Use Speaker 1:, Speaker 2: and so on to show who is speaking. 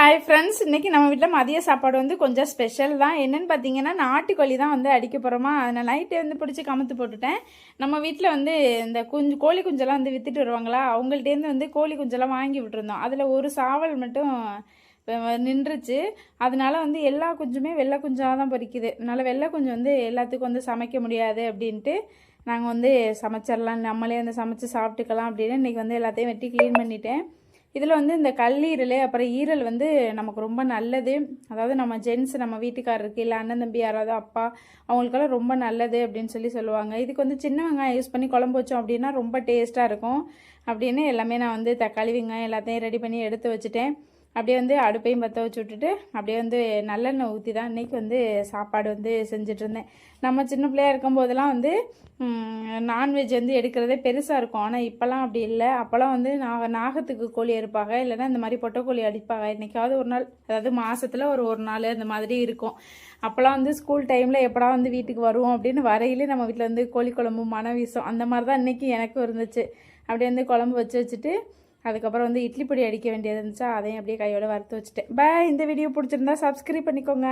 Speaker 1: Hi friends இன்றைக்கி நம்ம வீட்டில் மதிய சாப்பாடு வந்து கொஞ்சம் ஸ்பெஷல் தான். என்னென்னு பார்த்தீங்கன்னா நாட்டுக்கோழி தான் வந்து அடிக்க போகிறோமா அதனால் நைட்டே வந்து பிடிச்சி கமுத்து போட்டுட்டேன். நம்ம வீட்டில் வந்து இந்த குஞ்சு கோழி குஞ்செல்லாம் வந்து விற்றுட்டு வருவாங்களா? அவங்கள்ட்டேருந்து வந்து கோழி குஞ்செல்லாம் வாங்கி விட்டுருந்தோம். அதில் ஒரு சாவல் மட்டும் நின்றுச்சு. அதனால வந்து எல்லா குஞ்சுமே வெள்ளை குஞ்சாக தான் பொரிக்குது அதனால் வெள்ளை குஞ்சு வந்து எல்லாத்துக்கும் வந்து சமைக்க முடியாது அப்படின்ட்டு நாங்கள் வந்து சமைச்சிடலாம் நம்மளே வந்து சமைச்சு சாப்பிட்டுக்கலாம் அப்படின்னு இன்றைக்கி வந்து எல்லாத்தையும் வெட்டி க்ளீன் பண்ணிட்டேன். இதில் வந்து இந்த கல்லீரல் அப்புறம் ஈரல் வந்து நமக்கு ரொம்ப நல்லது. அதாவது நம்ம ஜென்ஸ் நம்ம வீட்டுக்காரருக்கு இல்லை அண்ணன் தம்பி யாராவது அப்பா அவங்களுக்கெல்லாம் ரொம்ப நல்லது அப்படின்னு சொல்லி சொல்லுவாங்க. இதுக்கு வந்து சின்ன வெங்காயம் யூஸ் பண்ணி குழம்பு வச்சோம் அப்படின்னா ரொம்ப டேஸ்ட்டாக இருக்கும். அப்படின்னு எல்லாமே நான் வந்து தக்காளி வெங்காயம் எல்லாத்தையும் ரெடி பண்ணி எடுத்து வச்சுட்டேன். அப்படியே வந்து அடுப்பையும் பற்ற வச்சு விட்டுட்டு அப்படியே வந்து நல்லெண்ணெய் ஊற்றி தான் இன்றைக்கி வந்து சாப்பாடு வந்து செஞ்சிட்ருந்தேன் நம்ம சின்ன பிள்ளையா இருக்கும்போதெல்லாம் வந்து நான்வெஜ் வந்து எடுக்கிறதே பெருசாக இருக்கும். ஆனால் இப்போல்லாம் அப்படி இல்லை. அப்போல்லாம் வந்து நாக நாகத்துக்கு கோழி அறுப்பாங்க. இல்லைன்னா இந்த மாதிரி பொட்டக்கோழி அடிப்பாங்க. என்றைக்காவது ஒரு நாள் அதாவது மாதத்தில் ஒரு ஒரு நாள் அந்த மாதிரி இருக்கும். அப்போல்லாம் வந்து ஸ்கூல் டைமில் எப்படா வந்து வீட்டுக்கு வருவோம் அப்படின்னு வரையிலே நம்ம வீட்டில் வந்து கோழி குழம்பு மன வீசும் அந்த மாதிரி தான் இன்றைக்கி எனக்கும் இருந்துச்சு. அப்படியே வந்து குழம்பு வச்சு வச்சுட்டு அதுக்கப்புறம் வந்து இட்லி பொடி அடிக்க வேண்டியது இருந்துச்சா அதையும் அப்படியே கையோடு வறுத்து வச்சுட்டேன். பாய் இந்த வீடியோ பிடிச்சிருந்தா சப்ஸ்கிரைப் பண்ணிக்கோங்க.